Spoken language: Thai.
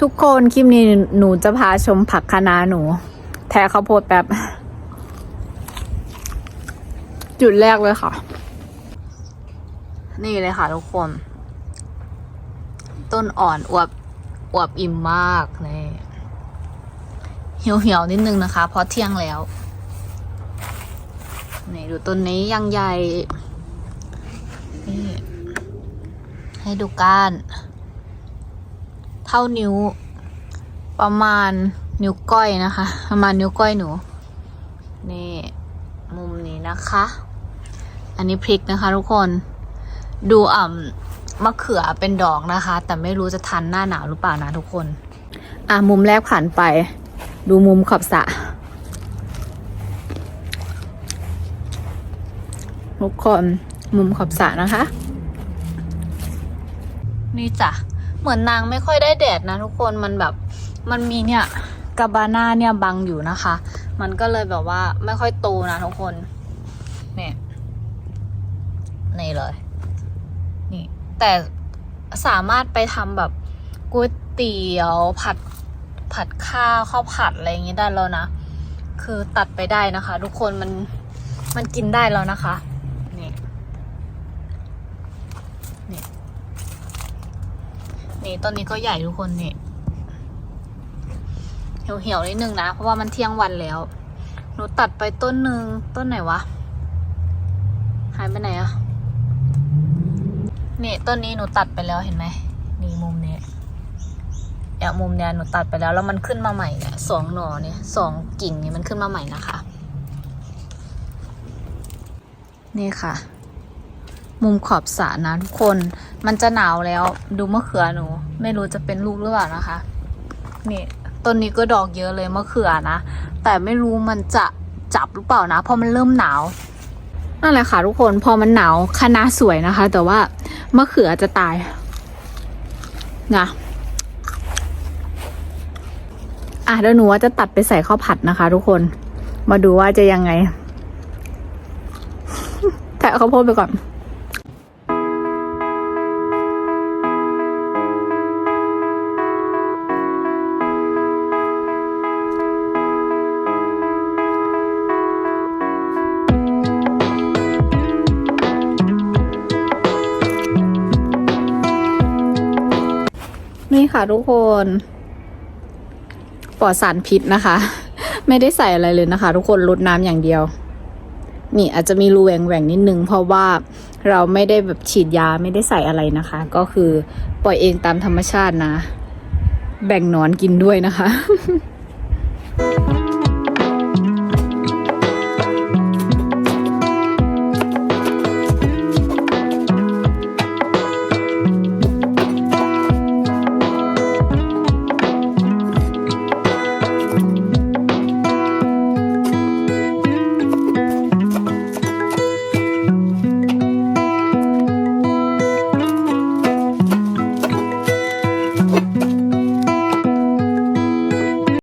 ทุกคนคลิปนี้หนูจะพาชมผักคะน้าหนู แท้ข้าวโพดแบบจุดแรกเลยค่ะ นี่เลยค่ะทุกคน ต้นอ่อนอวบอวบอิ่มมากนี่เหี่ยวเหี่ยวนิดนึงนะคะ เพราะเที่ยงแล้ว นี่ดูต้นนี้ยังใหญ่ นี่ ให้ดูก้าน เท่านิ้ว ประมาณนิ้วก้อยนะคะ ประมาณนิ้วก้อยหนู นี่มุมนี้นะคะ อันนี้พริกนะคะทุกคน ดูอ่ำมะเขือเป็นดอกนะคะ แต่ไม่รู้จะทันหน้าหนาวหรือเปล่านะทุกคน อะมุมแรกผ่านไป ดูมุมขอบสะทุกคนมุมขอบสะนะคะ นี่จ้ะ เหมือนนางไม่ค่อยได้แดดนะทุกคนมันแบบมันมีเนี่ยกาบาน่าเนี่ยบังอยู่นะคะ มันก็เลยแบบว่าไม่ค่อยโตนะทุกคนเนี่ยนี่เลย นี่ แต่สามารถไปทำแบบก๋วยเตี๋ยวผัดผัดข้าวข้าวผัดอะไรอย่างงี้ได้แล้วนะ คือตัดไปได้นะคะ ทุกคนมันมันกินได้แล้วนะคะ นี่ นี่ นี่ต้นนี้ก็ใหญ่ทุกคนนี่เหี่ยวๆนิดนึงนะ เพราะว่ามันเที่ยงวันแล้ว หนูตัดไปต้นหนึ่งต้นไหนวะ หายไปไหนอะนี่ต้นนี้หนูตัดไปแล้วเห็นไหมนี่มุมนี้เนี่ยมุมเนี้ยหนูตัดไปแล้วแล้วมันขึ้นมาใหม่เนี่ยสองหน่อเนี่ยสองกิ่งเนี่ยมันขึ้นมาใหม่นะคะ นี่ค่ะ มุมขอบสระนะทุกคน มันจะหนาวแล้วดูมะเขือหนู ไม่รู้จะเป็นลูกหรือเปล่านะคะ นี่ต้นนี้ก็ดอกเยอะเลยมะเขือนะแต่ไม่รู้มันจะจับหรือเปล่านะเพราะมันเริ่มหนาวนั่นแหละค่ะทุกคนพอมันหนาวคณะสวยนะคะ แต่ว่ามะเขือจะตายนะอะเดี๋ยวหนูว่าจะตัดไปใส่ข้าวผัดนะคะ ทุกคนมาดูว่าจะยังไงแทะข้าวโพดไปก่อน นี่ค่ะทุกคนปลอดสารพิษนะคะ ไม่ได้ใส่อะไรเลยนะคะ ทุกคนลดน้ำอย่างเดียว นี่อาจจะมีรูแหว่งแหว่งนิดนึง เพราะว่าเราไม่ได้แบบฉีดยาไม่ได้ใส่อะไรนะคะ ก็คือปล่อยเองตามธรรมชาตินะ แบ่งนอนกินด้วยนะคะ